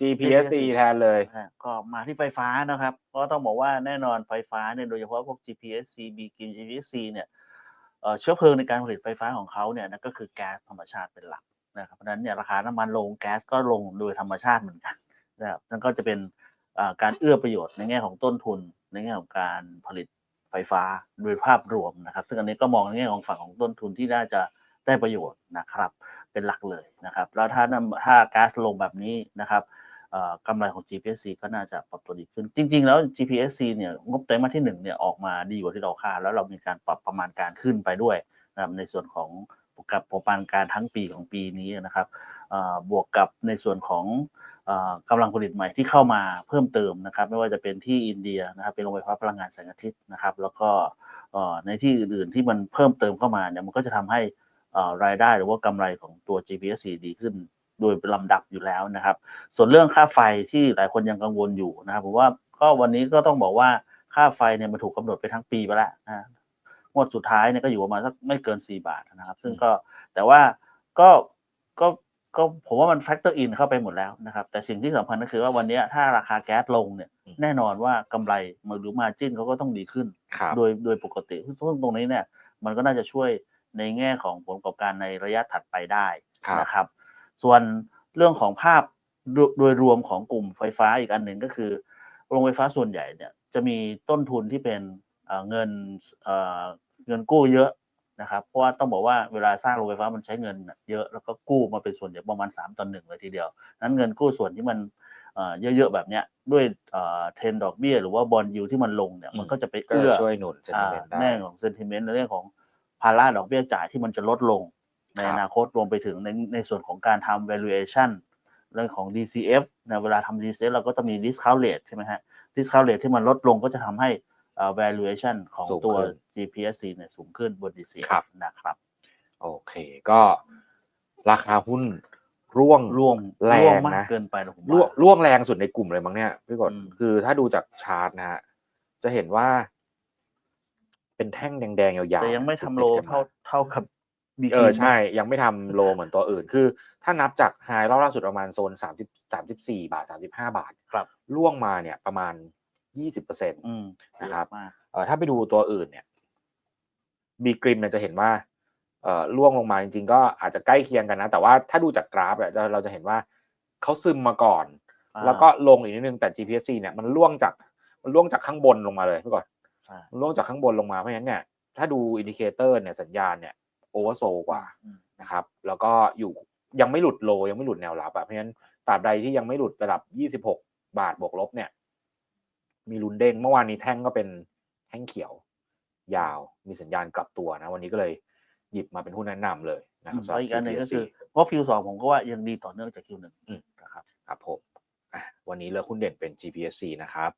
GPSC แทนเลยอ่าก็มาที่ไฟฟ้านะครับ ก็ต้องบอกว่าแน่นอนไฟฟ้าเนี่ยโดยเฉพาะพวก GPSC b g i m GPSC เนี่ยเอ่อเชื้อเพลิงในการผลิตไฟฟ้าของเขาเนี่ยนั่นก็คือแก๊สธรรมชาติเป็นหลักนะครับเพราะฉะนั้นเนี่ยราคาน้ำมันลงแก๊สก็ลงโดยธรรมชาติเหมือนกันนะครับนั่นก็จะเป็นอ่าการเอื้อประโยชน์ในแง่ของต้นทุน ในแง่ของการผลิตไฟฟ้าโดยภาพรวมนะครับ ซึ่งอันนี้ก็มองในแง่ของฝั่งของต้นทุนที่น่าจะได้ประโยชน์นะครับ เป็นหลักเลยนะครับ แล้วถ้าน้ำถ้าก๊าซลงแบบนี้นะครับเอ่อ กำไรของ GPC ก็น่าจะปรับตัวดีขึ้น จริง ๆ แล้ว GPC เนี่ยงบไตรมาสที่หนึ่งเนี่ยออกมาดีกว่าที่เราคาดแล้วเรามีการปรับประมาณการขึ้นไปด้วยนะครับในส่วนของกับประมาณการทั้งปีของปีนี้นะครับบวกกับในส่วนของกำลังผลิตใหม่ที่เข้ามาเพิ่มเติมนะครับ ไม่ว่าจะเป็นที่อินเดียนะครับเป็นโรงไฟฟ้าพลังงานแสงอาทิตย์นะครับ แล้วก็ในที่อื่นๆที่มันเพิ่มเติมเข้ามาเนี่ยมันก็จะทำให้รายได้หรือว่ากำไรของตัว GPC ดีขึ้น โดยลำดับอยู่แล้วนะครับ ส่วนเรื่องค่าไฟที่หลายคนยังกังวลอยู่นะครับผมว่าก็วันนี้ก็ต้องบอกว่าค่าไฟเนี่ยมันถูกกำหนดไปทั้งปีไปแล้วนะงวดสุดท้ายเนี่ยก็อยู่ประมาณสักไม่เกิน 4 บาทนะครับ ซึ่งก็แต่ว่าก็ก็ก็ผมว่ามันแฟกเตอร์อินเข้าไปหมดแล้วนะครับ แต่สิ่งที่สำคัญก็คือว่าวันนี้ถ้าราคาแก๊สลงเนี่ยอืมแน่นอนว่ากำไรหรือมาจิ้นเขาก็ต้องดีขึ้นครับโดยโดยปกติซึ่งตรงนี้เนี่ยมันก็น่าจะช่วยในแง่ของผลประกอบการในระยะถัดไปได้ครับนะครับ ส่วนเรื่องของภาพโดโดยรวมของกลุ่มไฟฟ้าอีกอันหนึ่งก็คือโรงไฟฟ้าส่วนใหญ่เนี่ยจะมีต้นทุนที่เป็นเอ่อเงินเอ่อเงินกู้เยอะนะครับ เพราะว่าต้องบอกว่าเวลาสร้างโรงไฟฟ้ามันใช้เงินเยอะแล้วก็กู้มาเป็นส่วนใหญ่ประมาณ3ต่อหนึ่งเลยทีเดียว นั้นเงินกู้ส่วนที่มันเอ่อเยอะๆแบบเนี้ยด้วยเทรนดอกเบี้ยหรือว่าบอลยูที่มันลงเนี่ยมันก็จะไปก็เอื้อช่วยหนุนเซนอ่าติเมนต์ได้แง่ของเซนติเมนต์ในเรื่องของภาระดอกเบี้ยจ่ายที่มันจะลดลง ในครับอนาคตรวมไปถึงในในส่วนของการทำ valuation เรื่องของ DCF นะเวลาทำ DCF เราก็จะมี discount rate ใช่ไหมฮะ discount rate ที่มันลดลงก็จะทำให้เอ่อ valuation ของสูงตัวขึ้น GPSC เนี่ยสูงขึ้นบนครั DCF บนะครับโอเคก็ราคาหุ้นร่วงร่วงแรงร่วงมากนะเกินไปนะผมร่วงว่าร่วงแรงสุดในกลุ่มเลยมั้งเนี่ยพี่กดอืมคือถ้าดูจากชาร์ตนะฮะจะเห็นว่า เป็นแท่งแดงๆยาวๆแต่ยังไม่ติดทำๆโลกันมเท่าเท่ากับ บีเออใช่ ยังไม่ทำโลเหมือนตัวอื่น คือ ถ้านับจากไฮรอบล่าสุดประมาณโซนสามสิบสามสิบสี่บาทสามสิบห้าบาทครับล่วงมาเนี่ยประมาณยี่สิบเปอร์เซ็นต์อืมนะครับเยอมากเอ่อถ้าไปดูตัวอื่นเนี่ยบีกริมเนี่ยจะเห็นว่าเอ่อล่วงลงมาจริงๆ ก็อาจจะใกล้เคียงกันนะ แต่ว่าถ้าดูจากกราฟเนี่ยจะเราจะเห็นว่าเขาซึมมาก่อนอ่าแล้วก็ลงอีกนิดนึงแต่ GPSC เนี่ยมันล่วงจากมันล่วงจากข้างบนลงมาเลยพี่ก่อนใช่มันล่วงจากข้างบนลงมาเพราะฉะนั้นเนี่ยถ้าดูอินดิเคเตอร์เนี่ยสัญญาณเนี่ย โอเวอร์โซกว่าอืมนะครับ แล้วก็อยู่ยังไม่หลุดโลยังไม่หลุดแนวรับอะเพราะฉะนั้นตราบใดที่ยังไม่หลุดระดับ 26 บาทบวกลบเนี่ย มีลุ้นเด้งเมื่อวานนี้แท่งก็เป็นแท่งเขียว ยาวมีสัญญาณกลับตัวนะ วันนี้ก็เลยหยิบมาเป็นหุ้นแนะนำเลยนะครับสำหแล้รัวบอีกอันหนึ่งก็ GPSC คือว่า Q2 ผมก็ว่ายังดีต่อเนื่องจาก Q1 อืมนะครับครับผมอะวันนี้เลือกหุ้นเด่นเป็น GPSC นะครับ